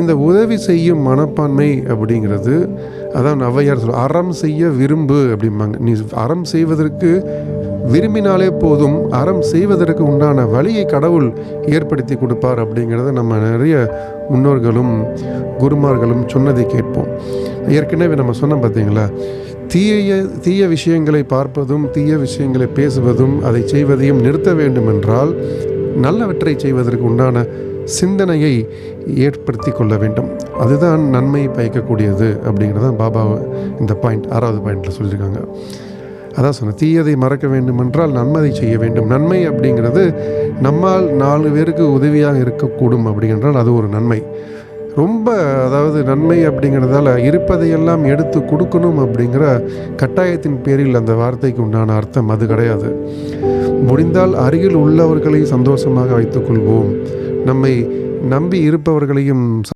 இந்த உதவி செய்யும் மனப்பான்மை அப்படிங்கிறது அதான் ஔவையார் சொல்ல அறம் செய்ய விரும்பு அப்படிம்பாங்க. நீ அறம் செய்வதற்கு விரும்பினாலே போதும் அறம் செய்வதற்கு உண்டான வழியை கடவுள் ஏற்படுத்தி கொடுப்பார் அப்படிங்கிறத நம்ம நிறைய முன்னோர்களும் குருமார்களும் சொன்னதை கேட்போம். ஏற்கனவே நம்ம சொன்னோம் பார்த்தீங்களா? தீய தீய விஷயங்களை பார்ப்பதும் தீய விஷயங்களை பேசுவதும் அதை செய்வதையும் நிறுத்த வேண்டும் என்றால் நல்லவற்றை செய்வதற்கு உண்டான சிந்தனையை ஏற்படுத்தி கொள்ள வேண்டும். அதுதான் நன்மை பயக்கக்கூடியது அப்படிங்கிறதான் பாபா இந்த பாயிண்ட் ஆறாவது பாயிண்டில் சொல்லியிருக்காங்க. அதான் சொன்னேன் தீயதை மறக்க வேண்டும் என்றால் நன்மதை செய்ய வேண்டும். நன்மை அப்படிங்கிறது நம்மால் நாலு பேருக்கு உதவியாக இருக்கக்கூடும் அப்படிங்கிறால் அது ஒரு நன்மை. ரொம்ப அதாவது நன்மை அப்படிங்கிறதால இருப்பதையெல்லாம் எடுத்து கொடுக்கணும் அப்படிங்கிற கட்டாயத்தின் பேரில் அந்த வார்த்தைக்கு உண்டான அர்த்தம் அது கிடையாது. முடிந்தால் அருகில் உள்ளவர்களை சந்தோஷமாக வைத்துக்கொள்வோம். நம்மை நம்பி இருப்பவர்களையும்